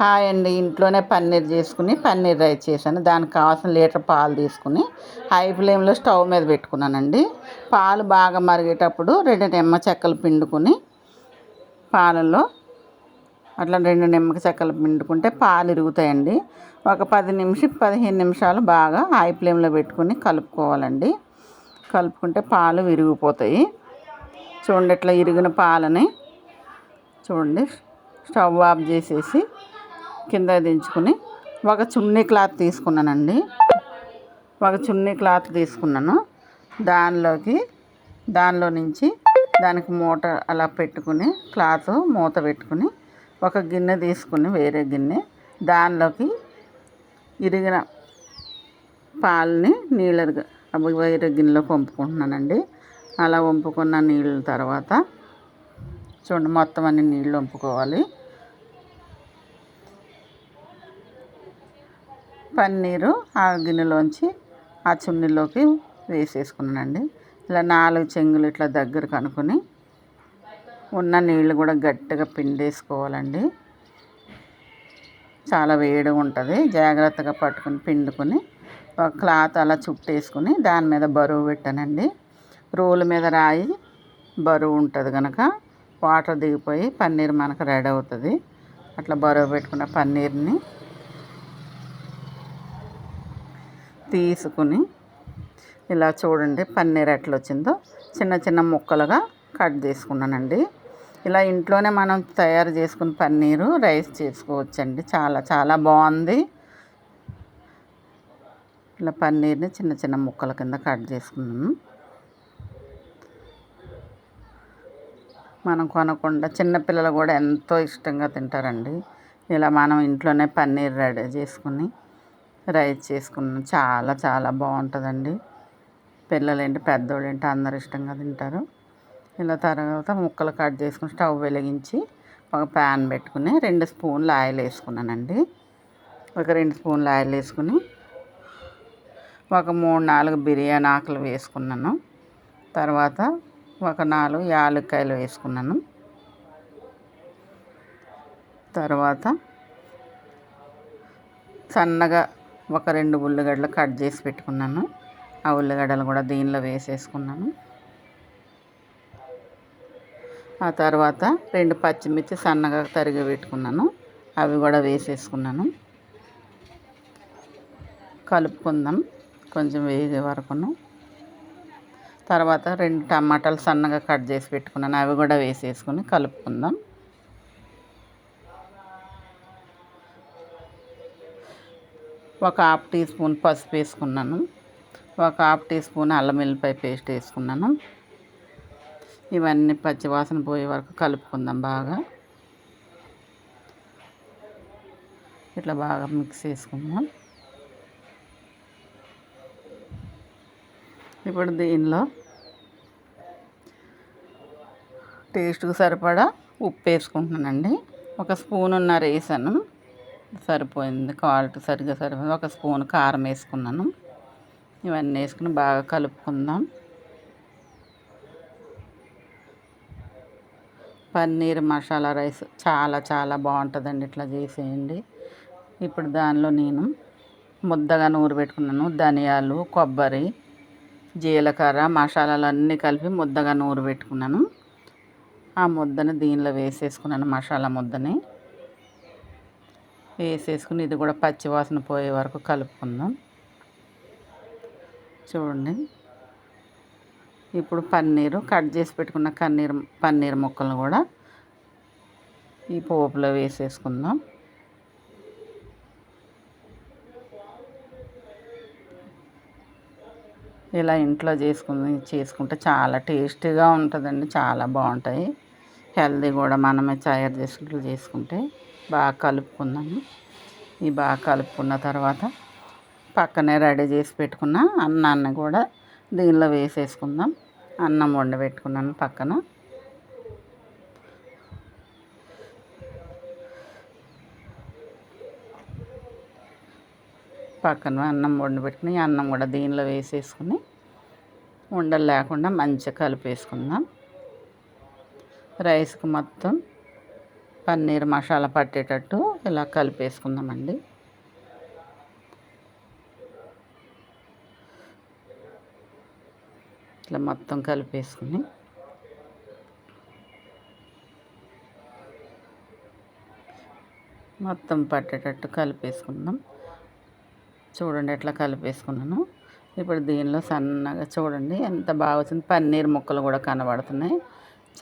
Hi అండి. ఇంట్లోనే పన్నీర్ చేసుకుని పన్నీర్ రైస్ చేశాను. దానికి కావాల్సిన లీటర్ పాలు తీసుకుని హై ఫ్లేమ్లో స్టవ్ మీద పెట్టుకున్నానండి. పాలు బాగా మరిగేటప్పుడు రెండు నిమ్మ చెక్కలు పిండుకొని పాలల్లో అట్లా రెండు నిమ్మక చెక్కలు పిండుకుంటే పాలు ఇరుగుతాయండి. ఒక పది నిమిషం పదిహేను నిమిషాలు బాగా హై ఫ్లేమ్లో పెట్టుకుని కలుపుకోవాలండి. కలుపుకుంటే పాలు విరిగిపోతాయి. చూడండి ఇట్లా ఇరిగిన పాలని. చూడండి స్టవ్ ఆఫ్ చేసేసి కింద దించుకుని ఒక చున్నీ క్లాత్ తీసుకున్నానండి. ఒక చున్నీ క్లాత్ తీసుకున్నాను. దానిలోకి దానిలో నుంచి దానికి మూట అలా పెట్టుకుని క్లాత్ మూత పెట్టుకుని ఒక గిన్నె తీసుకుని వేరే గిన్నె దానిలోకి ఇరిగిన పాలని నీళ్ళ వేరే గిన్నెలో పంపుకుంటున్నానండి అలా వంపుకున్న నీళ్ళ తర్వాత చూడండి మొత్తం అన్ని నీళ్ళు వంపుకోవాలి. పన్నీరు ఆ గిన్నెలోంచి ఆ చున్నీలోకి వేసేసుకున్నానండి. ఇలా నాలుగు చెంగులు ఇట్లా దగ్గర కనుక్కొని ఉన్న నీళ్ళు కూడా గట్టిగా పిండేసుకోవాలండి. చాలా వేడిగా ఉంటుంది. జాగ్రత్తగా పట్టుకుని పిండుకొని ఒక క్లాత్ అలా చుట్టేసుకుని దాని మీద బరువు పెట్టానండి. రోలు మీద రాయి బరువు ఉంటుంది కనుక వాటర్ దిగిపోయి పన్నీర్ మనకు రెడీ అవుతుంది. అట్లా బరువు పెట్టుకున్న పన్నీర్ని తీసుకుని ఇలా చూడండి పన్నీర్ ఎట్లా వచ్చిందో. చిన్న చిన్న ముక్కలుగా కట్ చేసుకున్నానండి. ఇలా ఇంట్లోనే మనం తయారు చేసుకుని పన్నీరు రైస్ చేసుకోవచ్చండి. చాలా చాలా బాగుంది. ఇలా పన్నీర్ని చిన్న చిన్న ముక్కల కింద కట్ చేసుకున్నాను. మనం కొనకుండా చిన్నపిల్లలు కూడా ఎంతో ఇష్టంగా తింటారండి. ఇలా మనం ఇంట్లోనే పన్నీర్ రెడీ చేసుకుని రైస్ చేసుకున్నాం చాలా చాలా బాగుంటుందండి. పిల్లలు పెద్దోళ్ళేంటి అందరు ఇష్టంగా తింటారు. ఇలా తర్వాత ముక్కలు కట్ చేసుకుని స్టవ్ వెలిగించి ఒక ప్యాన్ పెట్టుకుని రెండు స్పూన్లు ఆయిల్ వేసుకున్నానండి. ఒక రెండు స్పూన్లు ఆయిల్ వేసుకుని ఒక మూడు నాలుగు బిర్యానీ ఆకులు వేసుకున్నాను. తర్వాత ఒక నాలుగు యాలక్కాయలు వేసుకున్నాను. తర్వాత సన్నగా ఒక రెండు ఉల్లిగడ్డలు కట్ చేసి పెట్టుకున్నాను. ఆ ఉల్లిగడ్డలు కూడా దీనిలో వేసేసుకున్నాను. ఆ తర్వాత రెండు పచ్చిమిర్చి సన్నగా తరిగి పెట్టుకున్నాను. అవి కూడా వేసేసుకున్నాను. కలుపుకుందాం. కొంచెం వేగే వరకును. తర్వాత రెండు టమాటాలు సన్నగా కట్ చేసి పెట్టుకున్నాను. అవి కూడా వేసేసుకుని కలుపుకుందాం. ఒక హాఫ్ టీ స్పూన్ పసుపు వేసుకున్నాను. ఒక హాఫ్ టీ స్పూన్ అల్లం వెల్లిపాయ పేస్ట్ వేసుకున్నాను. ఇవన్నీ పచ్చివాసన పోయే వరకు కలుపుకుందాం బాగా. ఇట్లా బాగా మిక్స్ చేసుకుందాం. ఇప్పుడు దీనిలో టేస్ట్కు సరిపడా ఉప్పు వేసుకుంటున్నానండి. ఒక స్పూన్ ఉన్నారు వేసాను సరిపోయింది. క్వాలిటీ సరిగ్గా సరిపోయింది. ఒక స్పూన్ కారం వేసుకున్నాను. ఇవన్నీ వేసుకుని బాగా కలుపుకుందాం. పన్నీర్ మసాలా రైస్ చాలా చాలా బాగుంటుందండి. ఇట్లా చేసేయండి. ఇప్పుడు దానిలో నేను ముద్దగా నూరు పెట్టుకున్నాను. ధనియాలు కొబ్బరి జీలకర్ర మసాలాలు అన్నీ కలిపి ముద్దగా నూరు పెట్టుకున్నాను. ఆ ముద్దని దీనిలో వేసేసుకున్నాను మసాలా ముద్దని. వేసేసుకుని ఇది కూడా పచ్చివాసన పోయే వరకు కలుపుకుందాం. చూడండి. ఇప్పుడు పన్నీరు కట్ చేసి పెట్టుకున్న కన్నీరు పన్నీర్ ముక్కలను కూడా ఈ పోపులో వేసేసుకుందాం. ఇలా ఇంట్లో చేసుకుని చేసుకుంటే చాలా టేస్టీగా ఉంటుందండి చాలా బాగుంటాయి. హెల్దీ కూడా మనమే తయారు చేసుకుంటూ చేసుకుంటే. బాగా కలుపుకున్నాను. ఈ బాగా కలుపుకున్న తర్వాత పక్కనే రెడీ చేసి పెట్టుకున్న అన్నాన్ని కూడా దీనిలో వేసేసుకుందాం. అన్నం వండి పెట్టుకున్నాను పక్కన. పక్కన అన్నం వండి పెట్టుకుని అన్నం కూడా దీనిలో వేసేసుకుని ఉండలు లేకుండా మంచిగా కలిపేసుకుందాం. రైస్కి మొత్తం పన్నీర్ మసాలా పట్టేటట్టు ఇలా కలిపేసుకుందామండి. ఇట్లా మొత్తం కలిపేసుకుని. మొత్తం పట్టేటట్టు కలిపేసుకుందాం. చూడండి ఎట్లా కలిపేసుకున్నాను. ఇప్పుడు దీనిలో సన్నగా చూడండి ఎంత బాగా వచ్చింది. పన్నీర్ ముక్కలు కూడా కనబడుతున్నాయి.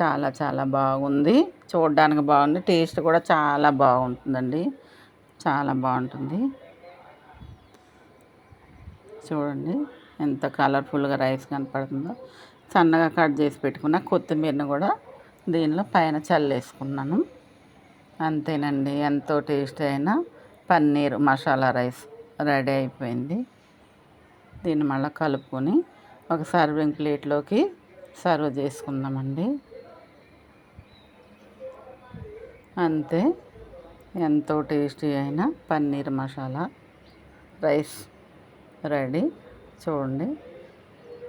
చాలా చాలా బాగుంది. చూడడానికి బాగుంది. టేస్ట్ కూడా చాలా బాగుంటుందండి. చాలా బాగుంటుంది. చూడండి. ఎంత కలర్ఫుల్గా రైస్ కనపడుతుందో. సన్నగా కట్ చేసి పెట్టుకున్న కొత్తిమీరని కూడా దీనిలో పైన చల్లేసుకున్నాను. అంతేనండి. ఎంతో టేస్ట్ అయిన పన్నీర్ మసాలా రైస్ రెడీ అయిపోయింది. దీన్ని మళ్ళీ కలుపుకొని ఒక సర్వింగ్ ప్లేట్లోకి సర్వ్ చేసుకుందామండి. అంతే. ఎంతో టేస్టీ అయిన పన్నీర్ మసాలా రైస్ రెడీ. చూడండి.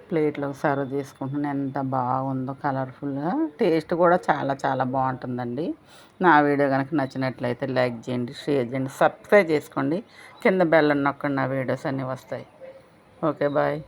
ప్లేట్లో సర్వ్ చేసుకుంటున్నాను. ఎంత బాగుందో కలర్ఫుల్గా. టేస్ట్ కూడా చాలా చాలా బాగుంటుందండి. నా వీడియో కనుక నచ్చినట్లయితే లైక్ చేయండి షేర్ చేయండి సబ్స్క్రైబ్ చేసుకోండి. కింద బెల్ నొక్కండి నా వీడియోస్ అన్నీ వస్తాయి. Okay bye.